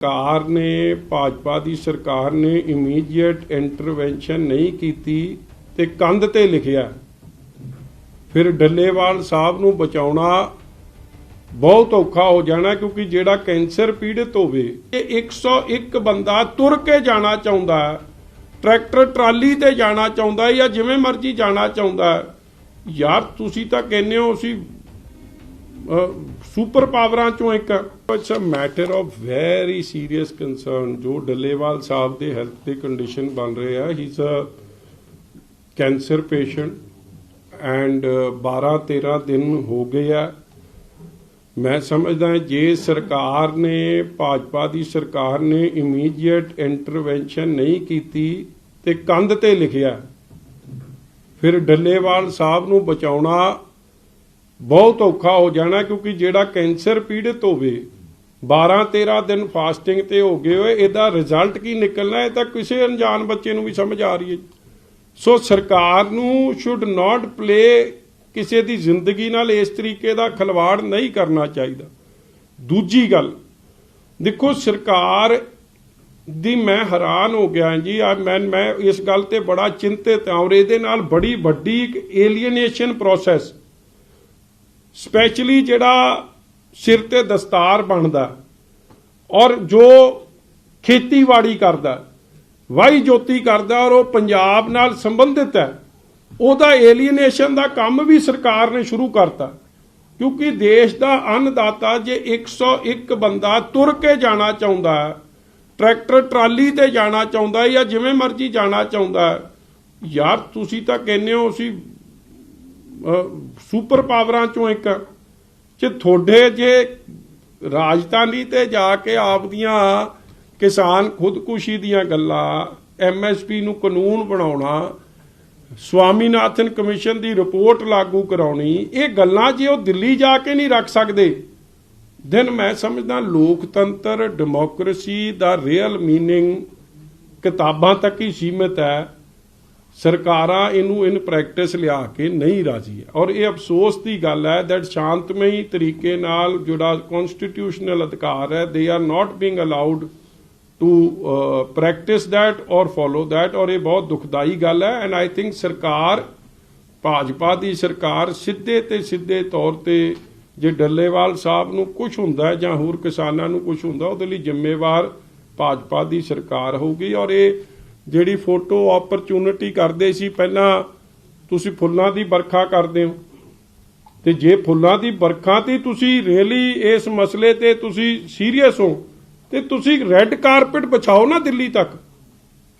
ਸਰਕਾਰ ਨੇ, ਭਾਜਪਾ ਦੀ ਸਰਕਾਰ ਨੇ ਇਮੀਡੀਏਟ ਇੰਟਰਵੈਂਸ਼ਨ ਨਹੀਂ ਕੀਤੀ ਤੇ ਕੰਧ ਤੇ ਲਿਖਿਆ। ਫਿਰ ਡੱਲੇਵਾਲ ਸਾਹਿਬ ਨੂੰ ਬਚਾਉਣਾ ਬਹੁਤ ਔਖਾ ਹੋ ਜਾਣਾ ਕਿਉਂਕਿ ਜਿਹੜਾ ਕੈਂਸਰ ਪੀੜਤ ਹੋਵੇ, ਇਹ 101 ਬੰਦਾ ਤੁਰ ਕੇ ਜਾਣਾ ਚਾਹੁੰਦਾ ਟਰੈਕਟਰ, ਟਰਾਲੀ ਤੇ ਜਾਣਾ ਚਾਹੁੰਦਾ ਜਾਂ ਜਿਵੇਂ ਮਰਜ਼ੀ ਜਾਣਾ ਚਾਹੁੰਦਾ ਯਾਰ, ਤੁਸੀਂ ਤਾਂ ਕਹਿੰਦੇ ਹੋ ਅਸੀਂ ਸੁਪਰ ਪਾਵਰਾਂ ਚੋਂ ਇੱਕ it's a matter of very serious concern ਜੋ ਡੱਲੇਵਾਲ ਸਾਹਿਬ ਦੇ ਹੈਲਥ ਦੇ ਕੰਡੀਸ਼ਨ ਬਣ ਰਹੇ ਆ he is a cancer patient and 12 13 ਦਿਨ ਹੋ ਗਏ ਆ। ਮੈਂ ਸਮਝਦਾ ਜੇ ਸਰਕਾਰ ਨੇ, ਭਾਜਪਾ ਦੀ ਸਰਕਾਰ ਨੇ ਇਮੀਡੀਏਟ ਇੰਟਰਵੈਂਸ਼ਨ ਨਹੀਂ ਕੀਤੀ ਤੇ ਕੰਧ ਤੇ ਲਿਖਿਆ, ਫਿਰ ਡੱਲੇਵਾਲ ਸਾਹਿਬ ਨੂੰ ਬਚਾਉਣਾ ਬਹੁਤ ਔਖਾ ਹੋ ਜਾਣਾ ਕਿਉਂਕਿ ਜਿਹੜਾ ਕੈਂਸਰ ਪੀੜਿਤ ਹੋਵੇ 12 13 ਦਿਨ ਫਾਸਟਿੰਗ ਤੇ ਹੋ ਗਏ ਹੋਏ, ਇਹਦਾ ਰਿਜ਼ਲਟ ਕੀ ਨਿਕਲਣਾ? ਇਹ ਤਾਂ ਕਿਸੇ ਅਣਜਾਣ ਬੱਚੇ ਨੂੰ ਵੀ ਸਮਝ ਆ ਰਹੀ ਹੈ। ਸੋ ਸਰਕਾਰ ਨੂੰ ਸ਼ੁੱਡ ਨਾਟ ਪਲੇ ਕਿਸੇ ਦੀ ਜ਼ਿੰਦਗੀ ਨਾਲ ਇਸ ਤਰੀਕੇ ਦਾ ਖਲਵਾੜ ਨਹੀਂ ਕਰਨਾ ਚਾਹੀਦਾ। ਦੂਜੀ ਗੱਲ, ਦੇਖੋ ਸਰਕਾਰ ਦੀ ਮੈਂ ਹੈਰਾਨ ਹੋ ਗਿਆ ਜੀ, ਆ ਮੈਂ ਮੈਂ ਇਸ ਗੱਲ ਤੇ ਬੜਾ ਚਿੰਤਿਤ ਹਾਂ ਔਰ ਇਹਦੇ ਨਾਲ ਬੜੀ ਵੱਡੀ ਇੱਕ ਏਲੀਏਨੇਸ਼ਨ ਪ੍ਰੋਸੈਸ ਸਪੈਸ਼ਲੀ ਜਿਹੜਾ ਸਿਰ ਤੇ ਦਸਤਾਰ ਬਣਦਾ ਔਰ ਜੋ ਖੇਤੀਬਾੜੀ ਕਰਦਾ, ਵਾਈ ਜੋਤੀ ਕਰਦਾ ਔਰ ਉਹ ਪੰਜਾਬ ਨਾਲ ਸੰਬੰਧਿਤ ਹੈ, ਉਹਦਾ ਏਲੀਏਨੇਸ਼ਨ ਦਾ ਕੰਮ ਵੀ ਸਰਕਾਰ ਨੇ ਸ਼ੁਰੂ ਕਰਤਾ। ਕਿਉਂਕਿ ਦੇਸ਼ ਦਾ ਅੰਨਦਾਤਾ ਜੇ 101 ਬੰਦਾ ਤੁਰ ਕੇ ਜਾਣਾ ਚਾਹੁੰਦਾ ਹੈ ਟਰੈਕਟਰ, ਟਰਾਲੀ ਤੇ ਜਾਣਾ ਚਾਹੁੰਦਾ ਜਾਂ ਜਿਵੇਂ ਮਰਜ਼ੀ ਜਾਣਾ ਚਾਹੁੰਦਾ, ਯਾਰ ਤੁਸੀਂ ਤਾਂ ਕਹਿੰਦੇ ਹੋ ਅਸੀਂ ਸੁਪਰ ਪਾਵਰਾਂ ਚੋਂ ਇੱਕ ਜੇ ਤੁਹਾਡੇ ਜੇ ਰਾਜਧਾਨੀ ਤੇ ਜਾ ਕੇ ਆਪ ਦੀਆਂ ਕਿਸਾਨ ਖੁਦਕੁਸ਼ੀ ਦੀਆਂ ਗੱਲਾਂ ਐਮਐਸਪੀ ਨੂੰ ਕਾਨੂੰਨ ਬਣਾਉਣਾ, ਸਵਾਮੀਨਾਥਨ ਕਮਿਸ਼ਨ ਦੀ ਰਿਪੋਰਟ ਲਾਗੂ ਕਰਾਉਣੀ, ਇਹ ਗੱਲਾਂ ਜੇ ਉਹ ਦਿੱਲੀ ਜਾ ਕੇ ਨਹੀਂ ਰੱਖ ਸਕਦੇ ਦਿਨ ਮੈਂ ਸਮਝਦਾ ਲੋਕਤੰਤਰ ਡੈਮੋਕ੍ਰੇਸੀ ਦਾ ਰੀਅਲ ਮੀਨਿੰਗ ਕਿਤਾਬਾਂ ਤੱਕ ਹੀ ਸੀਮਿਤ ਹੈ। ਸਰਕਾਰਾਂ ਇਹਨੂੰ ਇਨ ਪ੍ਰੈਕਟਿਸ ਲਿਆ ਕੇ ਨਹੀਂ ਰਾਜੀ ਹੈ। ਔਰ ਇਹ ਅਫਸੋਸ ਦੀ ਗੱਲ ਹੈ ਦੈਟ ਸ਼ਾਂਤਮਈ ਤਰੀਕੇ ਨਾਲ ਜਿਹੜਾ ਕਨਸਟੀਟਿਊਸ਼ਨਲ ਅਧਿਕਾਰ ਹੈ they are not being allowed to practice that or follow that or ਇਹ ਬਹੁਤ ਦੁਖਦਾਈ ਗੱਲ ਹੈ। ਐਂਡ ਆਈ ਥਿੰਕ ਸਰਕਾਰ, ਭਾਜਪਾ ਦੀ ਸਰਕਾਰ ਸਿੱਧੇ ਤੇ ਸਿੱਧੇ ਤੌਰ ਤੇ ਜੇ ਡੱਲੇਵਾਲ ਸਾਹਿਬ ਨੂੰ ਕੁਝ ਹੁੰਦਾ ਜਾਂ ਹੋਰ ਕਿਸਾਨਾਂ ਨੂੰ ਕੁਝ ਹੁੰਦਾ, ਉਹਦੇ ਲਈ ਜ਼ਿੰਮੇਵਾਰ ਭਾਜਪਾ ਦੀ ਸਰਕਾਰ ਹੋਊਗੀ। ਔਰ ਇਹ ਜਿਹੜੀ ਫੋਟੋ ਓਪਰਚੁਨਿਟੀ ਕਰਦੇ ਸੀ, ਪਹਿਲਾਂ ਤੁਸੀਂ ਫੁੱਲਾਂ ਦੀ ਵਰਖਾ ਕਰਦੇ ਹੋ। ਤੇ ਜੇ ਫੁੱਲਾਂ ਦੀ ਵਰਖਾ ਤੇ ਤੁਸੀਂ ਰੀਅਲੀ ਇਸ ਮਸਲੇ ਤੇ ਤੁਸੀਂ ਸੀਰੀਅਸ ਹੋ, ਤੇ ਤੁਸੀਂ ਰੈੱਡ ਕਾਰਪਟ ਵਿਛਾਓ ਨਾ ਦਿੱਲੀ ਤੱਕ।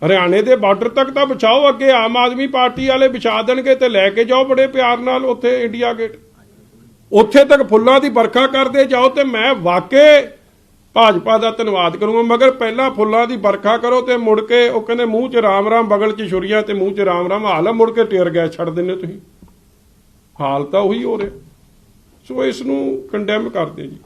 ਹਰਿਆਣੇ ਦੇ ਬਾਰਡਰ ਤੱਕ ਤਾਂ ਵਿਛਾਓ, ਅੱਗੇ ਆਮ ਆਦਮੀ ਪਾਰਟੀ ਵਾਲੇ ਵਿਛਾ ਦੇਣਗੇ ਤੇ ਲੈ ਕੇ ਜਾਓ ਬੜੇ ਪਿਆਰ ਨਾਲ ਉੱਥੇ ਇੰਡੀਆ ਗੇਟ ਉੱਥੇ ਤੱਕ ਫੁੱਲਾਂ ਦੀ ਵਰਖਾ ਕਰਦੇ ਜਾਓ ਤੇ ਮੈਂ ਵਾਕਈ ਭਾਜਪਾ ਦਾ ਧੰਨਵਾਦ ਕਰੂੰਗਾ, ਮਗਰ ਪਹਿਲਾਂ ਫੁੱਲਾਂ ਦੀ ਵਰਖਾ ਕਰੋ ਤੇ ਮੁੜ ਕੇ ਉਹ ਕਹਿੰਦੇ ਮੂੰਹ 'ਚ ਰਾਮ ਰਾਮ ਬਗਲ 'ਚ ਛੁਰੀਆਂ ਤੇ ਮੂੰਹ 'ਚ ਰਾਮ ਰਾਮ ਹਾਲ ਮੁੜ ਕੇ ਟੇਰ ਗੈਸ ਛੱਡ ਦਿੰਦੇ ਤੁਸੀਂ। ਹਾਲ ਤਾਂ ਉਹੀ ਹੋ ਰਿਹਾ। ਸੋ ਇਸ ਨੂੰ ਕੰਡੈਮ ਕਰਦੇ ਜੀ।